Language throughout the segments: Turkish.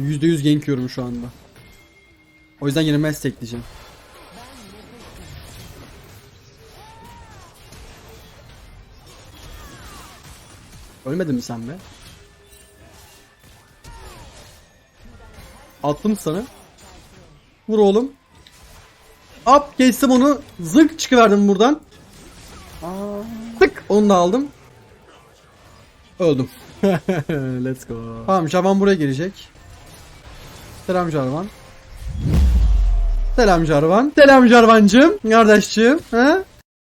%100 gank yiyorum şu anda. O yüzden yeni mass tekleyeceğim. Ölmedin mi sen be? Attım sana. Vur oğlum. Hop geçtim onu. Zık çıkıverdim buradan. Tık onu da aldım. Öldüm. Let's go. Tamam Jarvan buraya gelecek. Selam Jarvan. Selam Jarvan. Selam Jarvancığım. Kardeşciğim. Ha?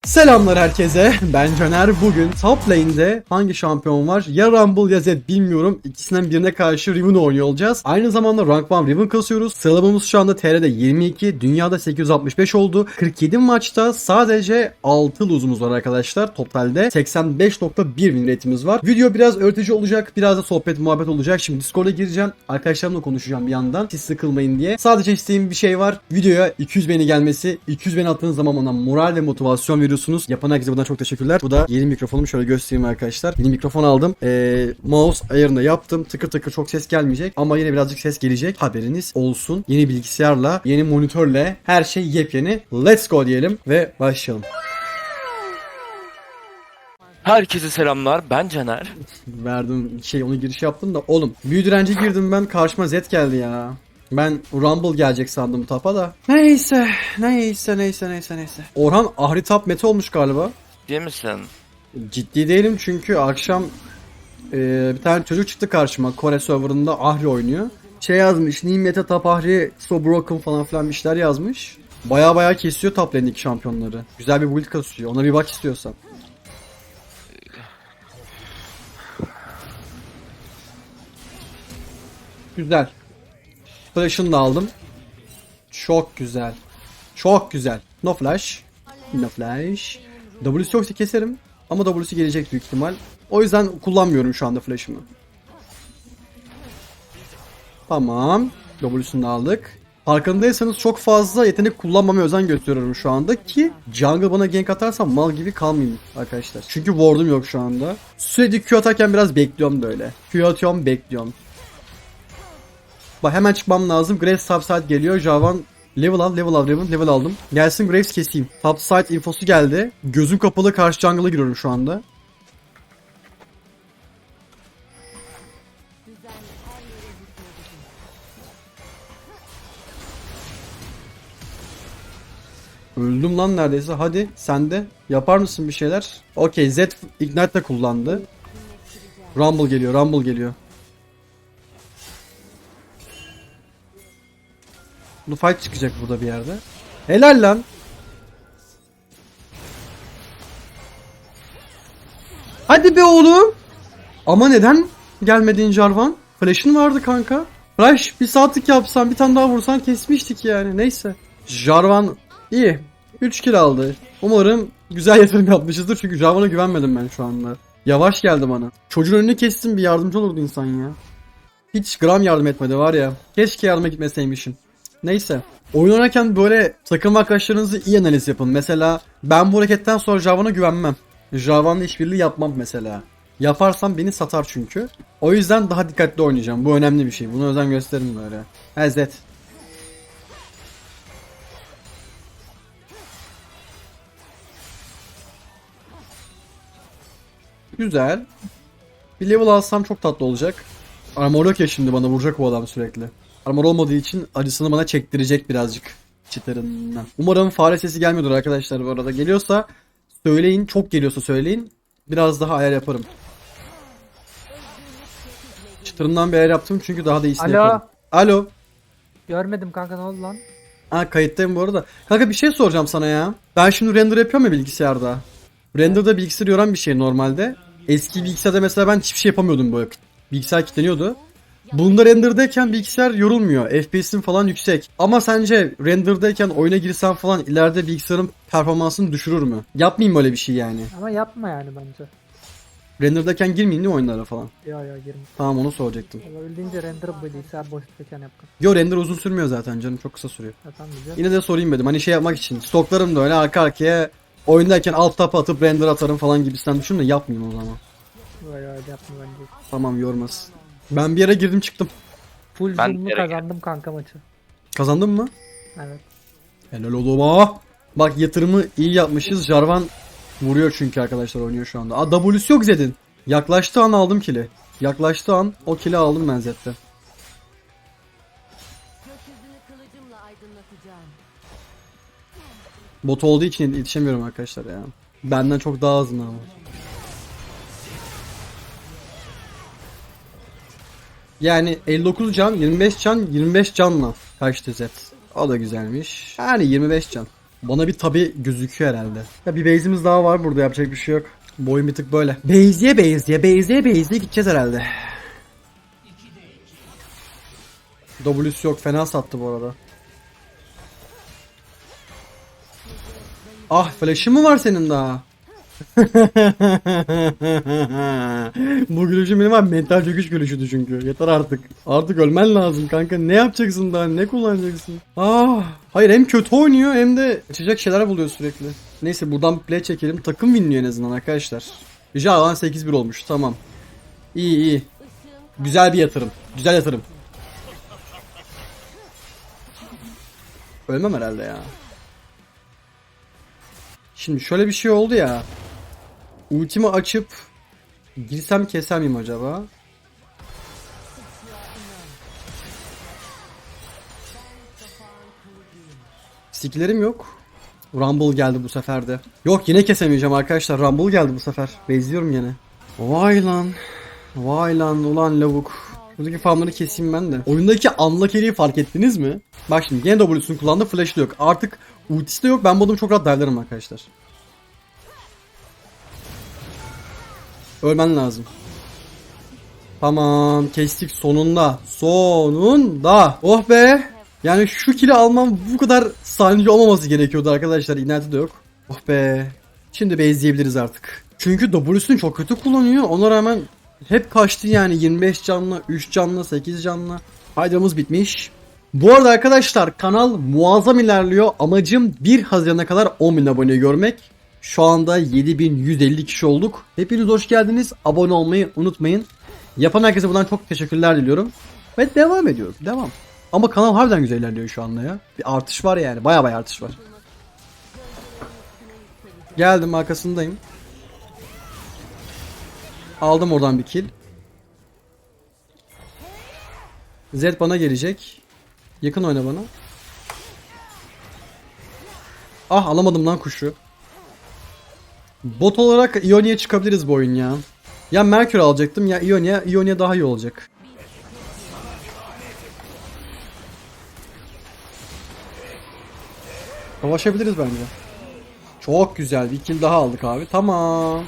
Selamlar herkese. Ben Caner. Bugün top lane'de hangi şampiyon var? Ya Rumble ya Zed bilmiyorum. İkisinden birine karşı Riven oynuyor olacağız. Aynı zamanda Rank 1 Riven kasıyoruz. Sıralamamız şu anda TR'de 22, dünyada 865 oldu. 47 maçta sadece 6 lose'umuz var arkadaşlar. Totalde 85.1 win rate'imiz var. Video biraz öğretici olacak. Biraz da sohbet muhabbet olacak. Şimdi Discord'a gireceğim. Arkadaşlarımla konuşacağım bir yandan. Siz sıkılmayın diye. Sadece isteğim bir şey var. Videoya 200 beğeni gelmesi. 200 beğeni attığınız zaman bana moral ve motivasyon veriyorsunuz. Yapan herkese buradan çok teşekkürler. Bu da yeni mikrofonum. Şöyle göstereyim arkadaşlar. Yeni mikrofon aldım. Ee, mouse ayarını yaptım. Tıkır tıkır çok ses gelmeyecek. Ama yine birazcık ses gelecek. Haberiniz olsun. Yeni bilgisayarla, yeni monitörle her şey yepyeni. Let's go diyelim ve başlayalım. Herkese selamlar. Ben Caner. Verdim şey onu giriş yaptım da oğlum büyü direnci girdim ben karşıma Z geldi ya. Ben Rumble gelecek sandım tapa da. Neyse neyse neyse neyse neyse. Orhan Ahri tap meta olmuş galiba. Değil misin? Ciddi değilim çünkü akşam e, bir tane çocuk çıktı karşıma Kore serverında Ahri oynuyor. Şey yazmış New Meta Top Ahri So Broken falan filan bir şeyler yazmış. Baya baya kesiyor top lane'deki şampiyonları. Güzel bir build kasıyor. Ona bir bak istiyorsan. Güzel. Flash'ını da aldım. Çok güzel. Çok güzel. No flash. No flash. W'si yoksa keserim. Ama W'si gelecek büyük ihtimal. O yüzden kullanmıyorum şu anda flash'ımı. Tamam. W'sunu aldık. Farkındaysanız çok fazla yetenek kullanmamaya özen gösteriyorum şu anda ki jungle bana gank atarsam mal gibi kalmayayım arkadaşlar. Çünkü ward'um yok şu anda. Sürekli Q atarken biraz bekliyorum böyle. Q atıyorum bekliyorum. Bak hemen çıkmam lazım. Graves topside geliyor. Javan level al, level al, level, level aldım. Gelsin Graves keseyim. Topside infosu geldi. Gözüm kapalı karşı jungle'a giriyorum şu anda. Öldüm lan neredeyse. Hadi sen de yapar mısın bir şeyler? Okey Z Ignite de kullandı. Rumble geliyor, Rumble geliyor. Bu fight çıkacak burada bir yerde. Helal lan. Hadi be oğlum. Ama neden gelmedin Jarvan? Flash'ın vardı kanka. Flash bir saatlik yapsan bir tane daha vursan kesmiştik yani. Neyse. Jarvan iyi. 3 kill aldı. Umarım güzel yatırım yapmışızdır çünkü Jarvan'a güvenmedim ben şu anda. Yavaş geldi bana. Çocuğun önünü kestim bir yardımcı olurdu insan ya. Hiç gram yardım etmedi var ya. Keşke yardıma gitmeseymişim. Neyse. Oyun oynarken böyle takım arkadaşlarınızı iyi analiz yapın. Mesela ben bu hareketten sonra Javan'a güvenmem. Javan'la işbirliği yapmam mesela. Yaparsam beni satar çünkü. O yüzden daha dikkatli oynayacağım. Bu önemli bir şey. Bunu özen gösterin böyle. Hazret. Güzel. Bir level alsam çok tatlı olacak. Armor yok ya şimdi bana vuracak bu adam sürekli. Armor olmadığı için acısını bana çektirecek birazcık çıtırından. Umarım fare sesi gelmiyordur arkadaşlar bu arada. Geliyorsa söyleyin. Çok geliyorsa söyleyin. Biraz daha ayar yaparım. Çıtırından bir ayar yaptım çünkü daha da iyisini Alo. yaparım. Alo. Görmedim kanka ne oldu lan? Ha kayıttayım bu arada. Kanka bir şey soracağım sana ya. Ben şimdi render yapıyorum ya bilgisayarda. Render'da bilgisayar yoran bir şey normalde. Eski bilgisayarda mesela ben hiçbir şey yapamıyordum böyle. Bilgisayar kilitleniyordu. Bunda renderdayken bilgisayar yorulmuyor. FPS'in falan yüksek. Ama sence renderdayken oyuna girsen falan ileride bilgisayarın performansını düşürür mü? Yapmayayım böyle bir şey yani. Ama yapma yani bence. Renderdayken girmeyeyim değil mi oyunlara falan? Ya ya girme. Tamam onu soracaktım. Olabildiğince render bilgisayar boşluktayken yap. Yo render uzun sürmüyor zaten canım çok kısa sürüyor. Tamam güzel. Yine de sorayım dedim. Hani şey yapmak için. Stoklarım da öyle arka arkaya oyundayken alt tap atıp render atarım falan gibisinden düşün de yapmayayım o zaman. Böyle öyle yapma bence. Tamam yormaz. Ben bir yere girdim çıktım. Full Ben zoom'lu direkt- kazandım kanka maçı. Kazandın mı? Evet. Helal oğlum ha. Bak yatırımı iyi yapmışız. Jarvan vuruyor çünkü arkadaşlar oynuyor şu anda. Aa W'si yok Zed'in. Yaklaştığı an aldım kili. Yaklaştığı an o kili aldım ben Zed'den. Gökyüzünü kılıcımla aydınlatacağım. Bot olduğu için yetişemiyorum arkadaşlar ya. Benden çok daha hızlı ama. Yani 59 can, 25 can, 25 canla kaçtı Zed. O da güzelmiş. Yani 25 can. Bana bir tabi gözüküyor herhalde. Ya bir base'imiz daha var burada yapacak bir şey yok. Boyun bir tık böyle. Base'ye base'ye base'ye base'ye gideceğiz herhalde. W'si yok fena sattı bu arada. Ah flash'ı mı var senin daha? Bu gülüşüm benim abi mental çöküş gülüşüydü çünkü. Yeter artık. Artık ölmen lazım kanka. Ne yapacaksın daha? Ne kullanacaksın? Ah, hayır hem kötü oynuyor hem de açacak şeyler buluyor sürekli. Neyse buradan play çekelim. Takım winliyor en azından arkadaşlar. Javan 8-1 olmuş. Tamam. İyi iyi. Güzel bir yatırım. Güzel yatırım. Ölmem herhalde ya. Şimdi şöyle bir şey oldu ya. Ultimi açıp girsem keser miyim acaba? Skillerim yok. Rumble geldi bu sefer de. Yok yine kesemeyeceğim arkadaşlar. Rumble geldi bu sefer. Bezliyorum yine. Vay lan. Vay lan ulan lavuk. Buradaki farmları keseyim ben de. Oyundaki unlucky'liği fark ettiniz mi? Bak şimdi yine W'sunu kullandı flash da yok. Artık ultisi de yok. Ben bu adamı çok rahat derlerim arkadaşlar. Ölmen lazım. Tamam kestik sonunda. Sonunda. Oh be. Yani şu kili almam bu kadar saniye olmaması gerekiyordu arkadaşlar. İnatı da yok. Oh be. Şimdi base'leyebiliriz artık. Çünkü W'sunu çok kötü kullanıyor. Ona rağmen hep kaçtı yani 25 canlı, 3 canlı, 8 canlı. Faydamız bitmiş. Bu arada arkadaşlar kanal muazzam ilerliyor. Amacım 1 Haziran'a kadar 10.000 abone görmek. Şu anda 7150 kişi olduk. Hepiniz hoş geldiniz. Abone olmayı unutmayın. Yapan herkese buradan çok teşekkürler diliyorum. Ve devam ediyoruz. Devam. Ama kanal harbiden güzel ilerliyor şu anda ya. Bir artış var yani. Baya baya artış var. Geldim arkasındayım. Aldım oradan bir kill. Zed bana gelecek. Yakın oyna bana. Ah alamadım lan kuşu. Bot olarak Ionia çıkabiliriz bu oyun ya. Ya Mercury alacaktım ya Ionia. Ionia daha iyi olacak. Savaşabiliriz bence. Çok güzel. Bir kill daha aldık abi. Tamam.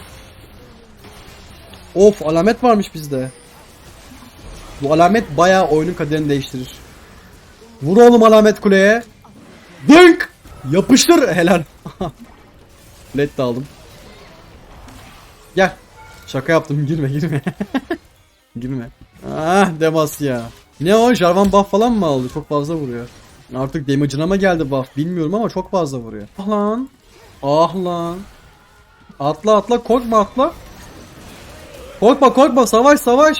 Of alamet varmış bizde. Bu alamet bayağı oyunun kaderini değiştirir. Vur oğlum alamet kuleye. Dınk! Yapıştır helal. Led de aldım. Gel. Şaka yaptım girme girme. girme. Ah demas ya. Ne o Jarvan buff falan mı aldı? Çok fazla vuruyor. Artık damage'ına mı geldi buff bilmiyorum ama çok fazla vuruyor. Ah lan. Ah lan. Atla atla korkma atla. Korkma korkma savaş savaş.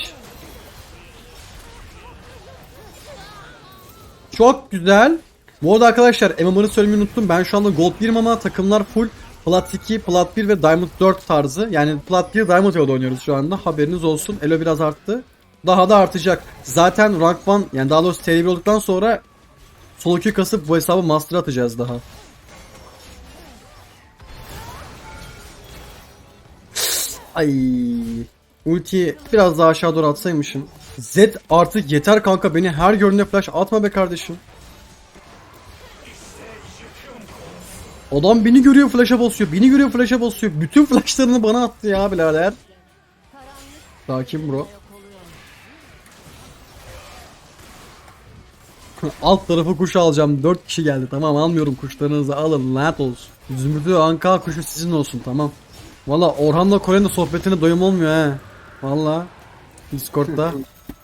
Çok güzel. Bu arada arkadaşlar MMR'ı söylemeyi unuttum. Ben şu anda Gold 1 ama takımlar full Plat 2, Plat 1 ve Diamond 4 tarzı. Yani Plat 1 Diamond yolda oynuyoruz şu anda. Haberiniz olsun. Elo biraz arttı. Daha da artacak. Zaten Rank 1 yani daha doğrusu seri bir olduktan sonra solo queue kasıp bu hesabı master atacağız daha. Ay. Ultiyi biraz daha aşağı doğru atsaymışım. Z artık yeter kanka beni her gördüğünde flash atma be kardeşim. Adam beni görüyor flash'a basıyor. Beni görüyor flash'a basıyor. Bütün flashlarını bana attı ya birader. Sakin bro. Alt tarafı kuş alacağım. 4 kişi geldi. Tamam almıyorum kuşlarınızı alın. Lanet olsun. Zümrüt'ü Anka kuşu sizin olsun tamam. Valla Orhan'la Kore'nin sohbetine doyum olmuyor he. Valla. Discord'da.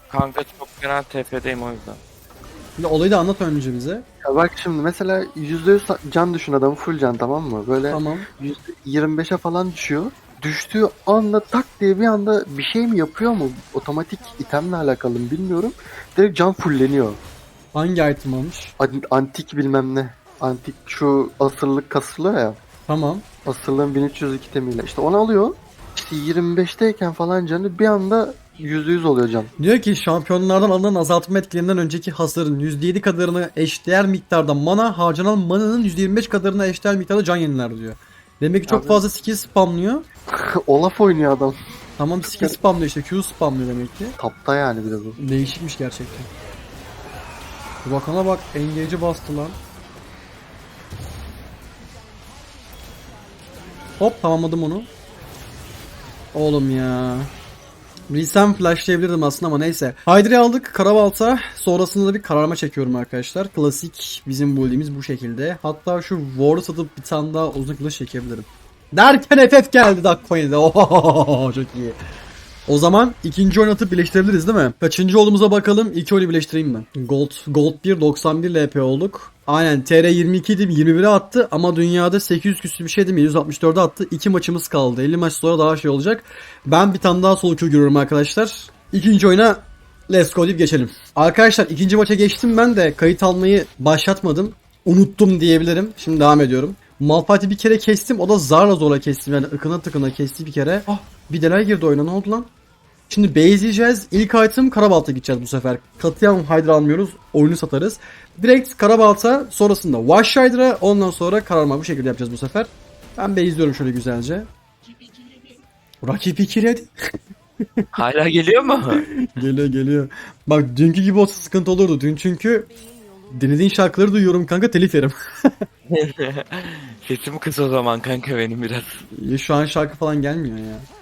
Kanka çok genel TF'deyim o yüzden. Bir de olayı da anlat önce bize. Ya bak şimdi mesela %100 can düşün adamı full can tamam mı? Böyle Tamam. %25'e falan düşüyor. düştüğü anda tak diye bir anda bir şey mi yapıyor mu? Otomatik itemle alakalı mı bilmiyorum. Direkt can fulleniyor. Hangi item almış? An- Antik bilmem ne. Antik şu asırlık kasılıyor ya. Tamam. Asırlığın 1302 temiyle. İşte onu alıyor. İşte 25'teyken falan canı bir anda %100 oluyor can. Diyor ki şampiyonlardan alınan azaltma etkilerinden önceki hasarın %7 kadarına eşdeğer miktarda mana harcanan mananın %25 kadarına eşdeğer miktarda can yeniler diyor. Demek ki çok Abi. fazla skill spamlıyor. Olaf oynuyor adam. Tamam skill spamlıyor işte Q spamlıyor demek ki. Tapta yani bir de bu. Değişikmiş gerçekten. Bakana bak engage'i bastı lan. Hop tamamladım onu. Oğlum ya. Resem flashlayabilirdim aslında ama neyse. Hydra'yı aldık Karabalta. Sonrasında da bir kararma çekiyorum arkadaşlar. Klasik bizim bulduğumuz bu şekilde. Hatta şu Ward'u satıp bir tane daha uzun kılıç çekebilirim. Derken FF geldi dakika 17'de. Ohohoho çok iyi. O zaman ikinci oyun atıp birleştirebiliriz değil mi? Kaçıncı olduğumuza bakalım. İlk oyunu birleştireyim ben. Gold, Gold 1 91 LP olduk. Aynen TR 22 idi 21'e attı ama dünyada 800 küsür bir şeydi mi 164'e attı. İki maçımız kaldı. 50 maç sonra daha şey olacak. Ben bir tane daha solo queue görüyorum arkadaşlar. İkinci oyuna let's go deyip geçelim. Arkadaşlar ikinci maça geçtim ben de kayıt almayı başlatmadım. Unuttum diyebilirim. Şimdi devam ediyorum. Malphite'i bir kere kestim. O da zarla zorla kestim. Yani ıkına tıkına kesti bir kere. Ah bir delay girdi oyuna ne oldu lan? Şimdi base'leyeceğiz. İlk item Karabalt'a gideceğiz bu sefer. Katliam Hydra almıyoruz. Oyunu satarız. Direkt Karabalt'a sonrasında Wash Hydra ondan sonra kararma bu şekilde yapacağız bu sefer. Ben base'liyorum şöyle güzelce. Rakip 2 red. Hala geliyor mu? geliyor geliyor. Bak dünkü gibi olsa sıkıntı olurdu. Dün çünkü dinlediğin şarkıları duyuyorum kanka telif yerim. Sesim kıs o zaman kanka benim biraz. Şu an şarkı falan gelmiyor ya.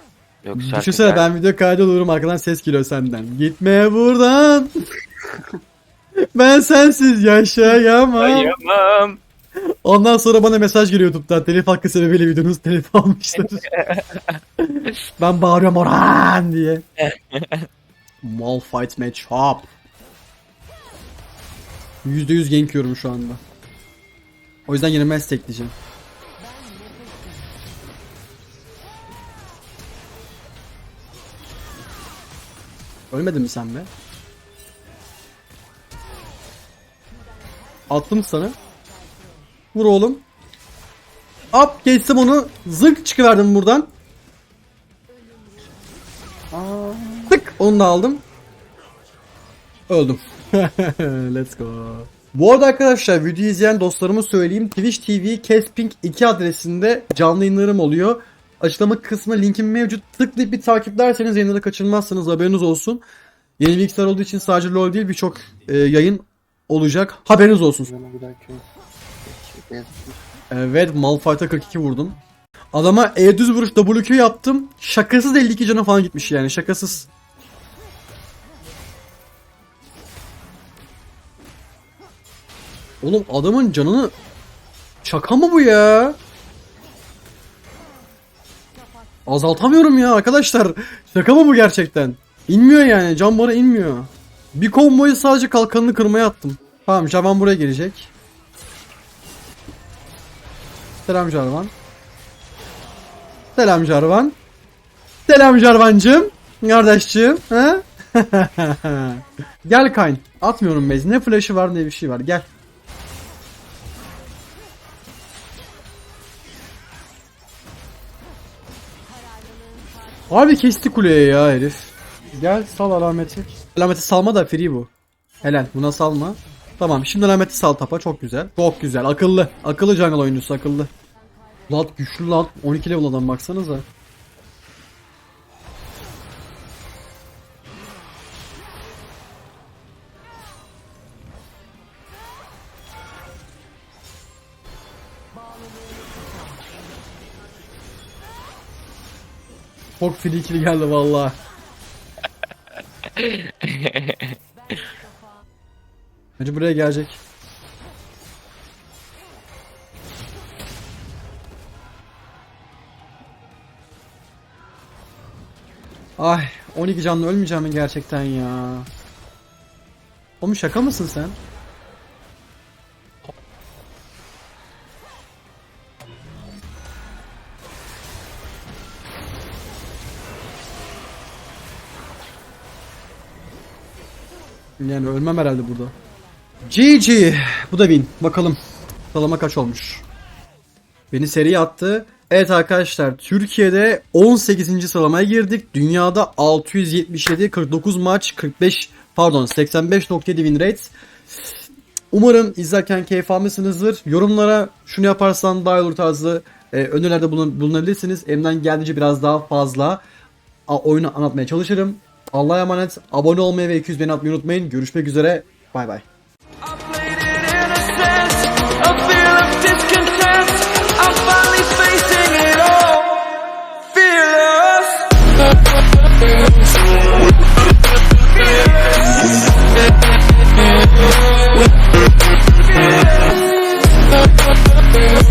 Yok şarkı Düşünsene ben video kaydı olurum arkadan ses geliyor senden. Gitme buradan. ben sensiz yaşayamam. Ayamam. Ondan sonra bana mesaj geliyor YouTube'dan. Telif hakkı sebebiyle videonuz telif almıştır. ben bağırıyorum Orhan diye. Malphite match up. %100 gank yiyorum şu anda. O yüzden yeni mass tekleyeceğim. Ölmedin mi sen be? Attım sana. Vur oğlum. Hop geçtim onu. Zınk çıkıverdim buradan. Tık onu da aldım. Öldüm. Let's go. Bu arada arkadaşlar video izleyen dostlarıma söyleyeyim. Twitch TV Casping 2 adresinde canlı yayınlarım oluyor. Açıklama kısmına linkim mevcut. Tıklayıp bir takiplerseniz yayınları kaçırmazsınız haberiniz olsun. Yeni bilgisayar olduğu için sadece LoL değil birçok e, yayın olacak. Haberiniz olsun. Evet Malphite'a 42 vurdum. Adama E düz vuruş WQ yaptım. Şakasız 52 canı falan gitmiş yani şakasız. Oğlum adamın canını şaka mı bu ya? Azaltamıyorum ya arkadaşlar. Şaka mı bu gerçekten? İnmiyor yani. Can bana inmiyor. Bir komboyu sadece kalkanını kırmaya attım. Tamam Javan buraya gelecek. Selam Jarvan. Selam Jarvan. Selam Jarvancım. Kardeşçim. Ha? Gel Kayn. Atmıyorum bez. Ne flash'ı var ne bir şey var. Gel. Abi kesti kuleye ya herif. Gel sal alameti. Alameti salma da free bu. Helal buna salma. Tamam şimdi alameti sal tapa çok güzel. Çok güzel akıllı. Akıllı jungle oyuncusu akıllı. Lan güçlü lan. 12 level adam baksanıza. Çok frikili geldi valla. Bence buraya gelecek. Ay 12 canlı ölmeyeceğim mi gerçekten ya? Oğlum şaka mısın sen? Yani ölmem herhalde burada. GG. Bu da win. Bakalım. Salama kaç olmuş. Beni seriye attı. Evet arkadaşlar Türkiye'de 18. sıralamaya girdik. Dünyada 677 49 maç 45 pardon 85.7 win rate. Umarım izlerken keyif almışsınızdır. Yorumlara şunu yaparsan daha olur tarzı e, önerilerde bulun- bulunabilirsiniz. Elimden geldiğince biraz daha fazla oyunu anlatmaya çalışırım. Allah'a emanet. Abone olmayı ve 200 beni atmayı unutmayın. Görüşmek üzere. Bay bay. Yeah.